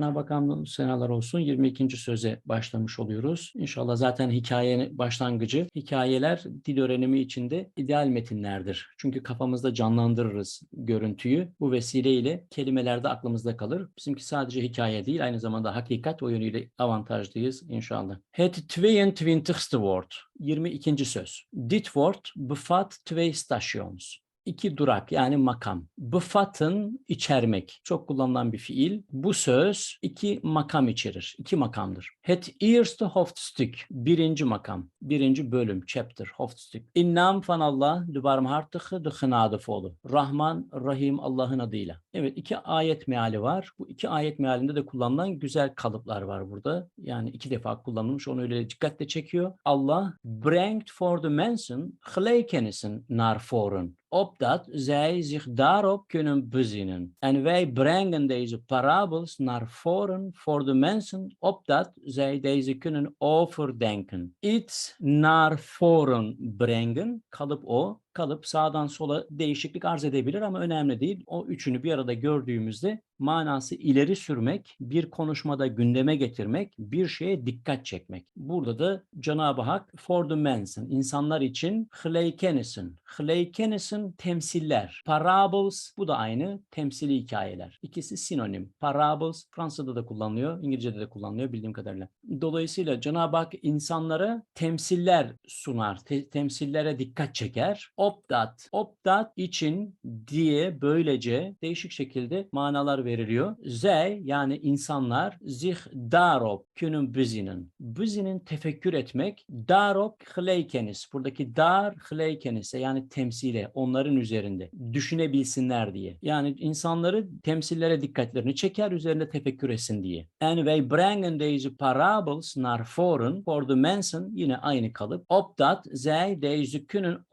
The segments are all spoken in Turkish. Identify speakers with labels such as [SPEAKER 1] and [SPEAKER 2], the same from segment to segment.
[SPEAKER 1] Cenab-ı Hak hamdü senalar olsun. 22. söze başlamış oluyoruz. İnşallah zaten hikayenin başlangıcı. Hikayeler dil öğrenimi içinde ideal metinlerdir. Çünkü kafamızda canlandırırız görüntüyü. Bu vesileyle kelimeler de aklımızda kalır. Bizimki sadece hikaye değil, aynı zamanda hakikat o yönüyle avantajlıyız inşallah. Het 22. woord. 22. söz. Dit woord bevat twee stations. İki durak yani makam. Bevatten içermek. Çok kullanılan bir fiil. Bu söz iki makam içerir. iki makamdır. Het eerste hoofdstuk. Birinci makam. Birinci bölüm. Chapter. Hoofdstuk. In naam van Allah, de barmhartige, de genadevolle. Rahman, Rahim Allah'ın adıyla. Evet iki ayet meali var. Bu iki ayet mealinde de kullanılan güzel kalıplar var burada. Yani iki defa kullanılmış. Onu öyle dikkatle çekiyor. Allah brengt voor de mensen gelijkenissen naar voren opdat zij zich daarop kunnen bezinnen. En wij brengen deze parabels naar voren voor de mensen, opdat zij deze kunnen overdenken. Iets naar voren brengen, kalıp o, kalıp sağdan sola değişiklik arz edebilir ama önemli değil. O üçünü bir arada gördüğümüzde manası ileri sürmek, bir konuşmada gündeme getirmek, bir şeye dikkat çekmek. Burada da Cenab-ı Hak for the mensen, insanlar için hleykenisin. Hleykenisin temsiller. Parables, bu da aynı temsili hikayeler. İkisi sinonim. Parables Fransa'da da kullanılıyor, İngilizce'de de kullanılıyor bildiğim kadarıyla. Dolayısıyla Cenab-ı Hak insanlara temsiller sunar, te- temsillere dikkat çeker. Opdat, opdat için diye böylece değişik şekilde manalar veriliyor. Zey yani insanlar zih darop künün büzinin. Büzinin tefekkür etmek. Darop hleykeniz. Buradaki dar hleykenize yani temsile onların üzerinde düşünebilsinler diye. Yani insanları temsillere dikkatlerini çeker üzerinde tefekkür etsin diye. And wij brengen deze parables naar voren for the mensen yine aynı kalıp. Opdat zij deze kunnen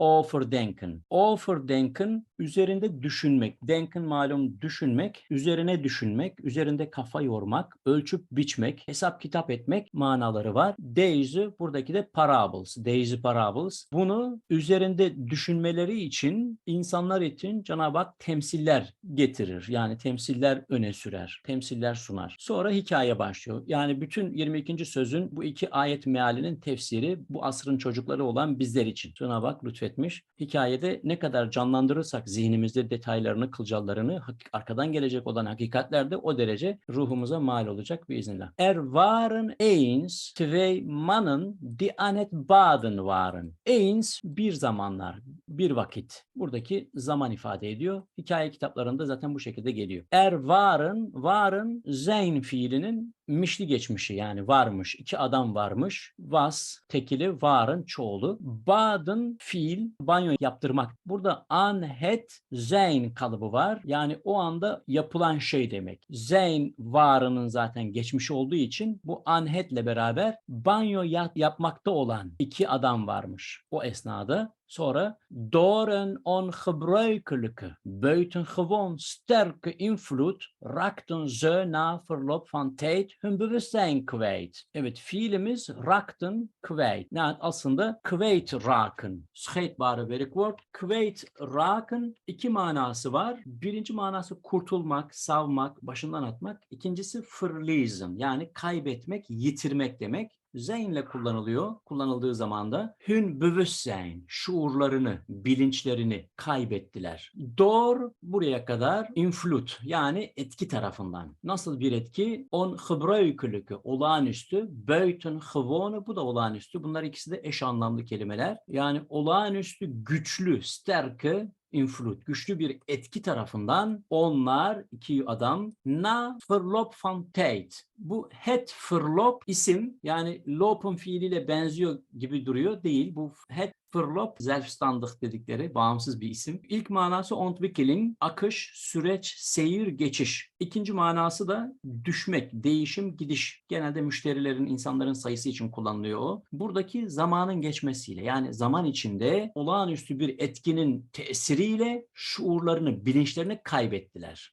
[SPEAKER 1] overdenken. Overdenken üzerinde düşünmek. Denken malum düşünmek, üzerine düşünmek, üzerinde kafa yormak, ölçüp biçmek, hesap kitap etmek manaları var. Deze buradaki de parables, deze parables. Bunu üzerinde düşünmeleri için insanlar için Cenab-ı Hak temsiller getirir. Yani temsiller öne sürer, temsiller sunar. Sonra hikaye başlıyor. Yani bütün 22. sözün bu iki ayet mealinin tefsiri bu asrın çocukları olan bizler için. Cenab-ı Hak lütfetmiş. Hikayede ne kadar canlandırırsak zihnimizde detaylarını, kılcallarını, arkadan gelecek olan hakikatler de o derece ruhumuza mal olacak biiznillah. Er waren eens twee mannen die aan het baden waren. Eens bir zamanlar, bir vakit. Buradaki zaman ifade ediyor. Hikaye kitaplarında zaten bu şekilde geliyor. Er waren, waren zijn fiilinin mişli geçmişi yani varmış. iki adam varmış. Was tekili, waren çoğulu. Baden fiil banyo yaptırmak. Burada an het zijn kalıbı var. Yani o anda yapılan şey demek. Zijn varının zaten geçmiş olduğu için bu an hetle beraber banyo yap- yapmakta olan iki adam varmış o esnada. Sonra door een ongebruikelijke, buitengewoon sterke invloed raakten ze na verloop van tijd hun bewustzijn kwijt. Evet fiilimiz raakten kwijt. Nou aslında kwijt raken. Scheetbare werkwoord. Kwijt raken iki manası var. Birinci manası kurtulmak, savmak, başından atmak. İkincisi verliezen yani kaybetmek, yitirmek demek. Zeyn ile kullanılıyor. Kullanıldığı zaman da hün bewustzijn, şuurlarını, bilinçlerini kaybettiler. Door buraya kadar influt yani etki tarafından. Nasıl bir etki? On gebruikelijke, olağanüstü, buitengewone bu da olağanüstü. Bunlar ikisi de eş anlamlı kelimeler. Yani olağanüstü, güçlü, sterke, influt, güçlü bir etki tarafından onlar iki adam na verloop van tijd. Bu het verloop isim yani lopen fiiliyle benziyor gibi duruyor değil. Bu het verloop zelfstandig dedikleri bağımsız bir isim. İlk manası ontwikkeling, akış, süreç, seyir, geçiş. İkinci manası da düşmek, değişim, gidiş. Genelde müşterilerin, insanların sayısı için kullanılıyor o. Buradaki zamanın geçmesiyle yani zaman içinde olağanüstü bir etkinin tesiriyle şuurlarını, bilinçlerini kaybettiler.